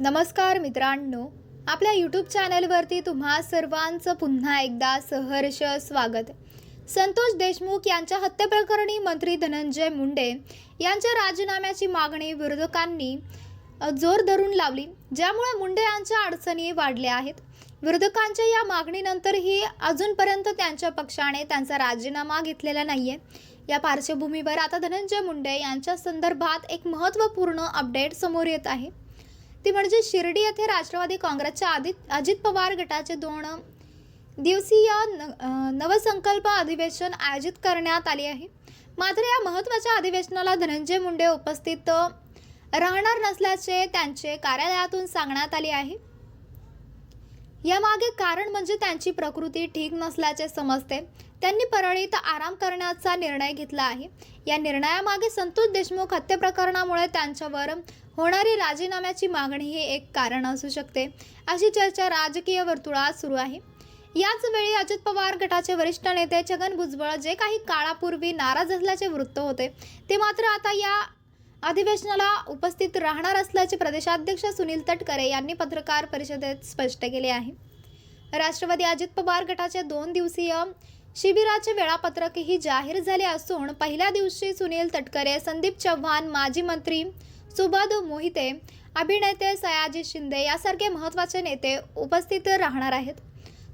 नमस्कार मित्रांनो आपल्या यूट्यूब चॅनलवरती तुम्हा सर्वांचं पुन्हा एकदा सहर्ष स्वागत. संतोष देशमुख यांच्या हत्येप्रकरणी मंत्री धनंजय मुंडे यांच्या राजीनाम्याची मागणी विरोधकांनी जोर धरून लावली ज्यामुळे मुंडे यांच्या अडचणी वाढल्या आहेत. विरोधकांच्या या मागणीनंतरही अजूनपर्यंत त्यांच्या पक्षाने त्यांचा राजीनामा घेतलेला नाही आहे या पार्श्वभूमीवर आता धनंजय मुंडे यांच्या संदर्भात एक महत्त्वपूर्ण अपडेट समोर येत आहे. ती म्हणजे शिर्डी येथे राष्ट्रवादी काँग्रेसच्या आदित अजित पवार गटाचे दोन दिवसीय न नवसंकल्प अधिवेशन आयोजित करण्यात आले आहे. मात्र या महत्त्वाच्या अधिवेशनाला धनंजय मुंडे उपस्थित राहणार नसल्याचे त्यांचे कार्यालयातून सांगण्यात आले आहे. यामागे कारण म्हणजे त्यांची प्रकृती ठीक नसल्याचे समजते. त्यांनी परळीत आराम करण्याचा निर्णय घेतला आहे. या निर्णयामागे संतोष देशमुख हत्ये प्रकरणामुळे त्यांच्यावर होणारी राजीनाम्याची मागणी हे एक कारण असू शकते. अशी चर्चा राजकीय वर्तुळात सुरू आहे. याच वेळी अजित पवार गटाचे वरिष्ठ नेते छगन भुजबळ जे काही काळापूर्वी नाराज असल्याचे वृत्त होते ते मात्र आता या अधिवेशनाला उपस्थित राहणार असल्याचे प्रदेशाध्यक्ष सुनील तटकरे यांनी पत्रकार परिषदेत स्पष्ट केले आहे. राष्ट्रवादी अजित पवार गटाचे दोन दिवसीय शिबिराचे वेळापत्रकही जाहीर झाले असून पहिल्या दिवशी सुनील तटकरे संदीप चव्हाण माजी मंत्री सुबोध मोहिते अभिनेते सयाजी शिंदे यासारखे महत्त्वाचे नेते उपस्थित राहणार आहेत.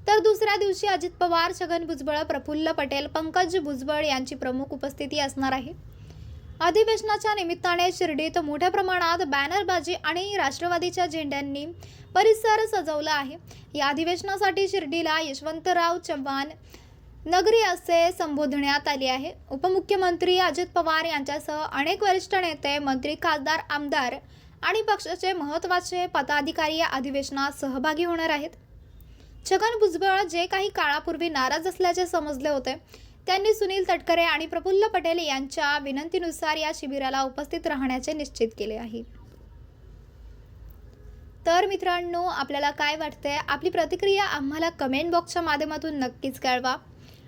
तर दुसऱ्या दिवशी अजित पवार छगन भुजबळ प्रफुल्ल पटेल पंकज भुजबळ यांची प्रमुख उपस्थिती असणार आहे. अधिवेशनाच्या निमित्ताने शिर्डीत मोठ्या प्रमाणात बॅनरबाजी आणि राष्ट्रवादीच्या झेंड्यांनी परिसर सजवला आहे. या अधिवेशनासाठी शिर्डीला यशवंतराव चव्हाण नगरी असे संबोधण्यात आली आहे. उपमुख्यमंत्री अजित पवार यांच्यासह अनेक वरिष्ठ नेते मंत्री खासदार आमदार आणि पक्षाचे महत्त्वाचे पदाधिकारी या अधिवेशनात सहभागी होणार आहेत. छगन भुजबळ जे काही काळापूर्वी नाराज असल्याचे समजले होते त्यांनी सुनील तटकरे आणि प्रफुल्ल पटेल यांच्या विनंतीनुसार या शिबिराला उपस्थित राहण्याचे निश्चित केले आहे. तर मित्रांनो आपल्याला काय वाटतंय? आपली प्रतिक्रिया आम्हाला कमेंट बॉक्सच्या माध्यमातून नक्कीच कळवा.